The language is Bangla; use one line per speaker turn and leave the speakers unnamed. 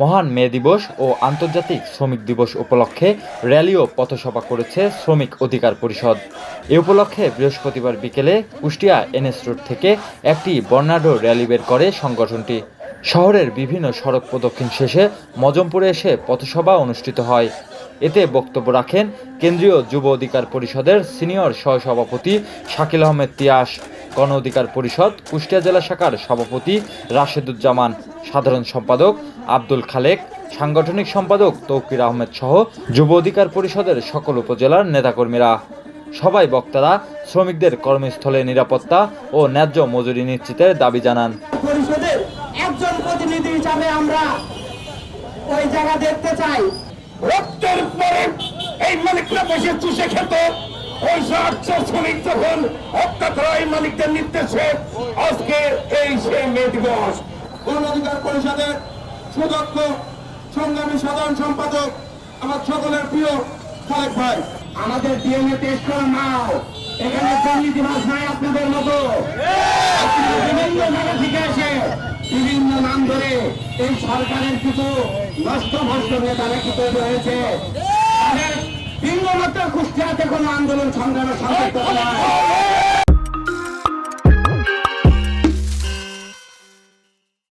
মহান মে দিবস ও আন্তর্জাতিক শ্রমিক দিবস উপলক্ষে র্যালি ও পথসভা করেছে শ্রমিক অধিকার পরিষদ। এ উপলক্ষে বৃহস্পতিবার বিকেলে কুষ্টিয়া এনএস রোড থেকে একটি বর্ণাঢ্য র্যালি বের করে সংগঠনটি। শহরের বিভিন্ন সড়ক প্রদক্ষিণ শেষে মজমপুরে এসে পথসভা অনুষ্ঠিত হয়। এতে বক্তব্য রাখেন কেন্দ্রীয় যুব অধিকার পরিষদের সিনিয়র সহসভাপতি শাকিল আহমেদ তিয়াস। গণ অধিকার পরিষদ কুষ্টিয়া জেলা শাখার সভাপতি রাশেদুজ্জামান সাধারণ সম্পাদক আব্দুল খালেক সাংগঠনিক সম্পাদক তৌকির আহমেদ সহ যুব অধিকার পরিষদের সকল উপজেলার নেতাকর্মীরা। সবাই বক্তারা শ্রমিকদের কর্মস্থলে নিরাপত্তা ও ন্যায্য মজুরি নিশ্চিতের দাবি জানান।
পরিষদের একজন প্রতিনিধি হিসাবে আমরা ওই জায়গা দেখতে চাই।
রক্তের পরে এই মালিকরা বসে চুষে খেত। ওই স্বার্থ শ্রমিক যখন হত্যা করা মালিকদের নির্দেশে আজকে এই সেই মে দিবস।
গণ অধিকার পরিষদের সুদক্ষ সংগ্রামী সাধারণ সম্পাদক আমার সকলের প্রিয় খালেক ভাই।
আমাদের ডিএনএ টেস্ট করা নাও। এখানে দুর্নীতি মাস নাই আপনাদের মতো। বিভিন্ন জায়গা থেকে এসে বিভিন্ন নাম ধরে এই সরকারের কিছু নষ্ট ভ্রষ্ট নেতারা কি তৈরি হয়েছে? কোনো আন্দোলন সংগ্রামের সম্পর্ক নয়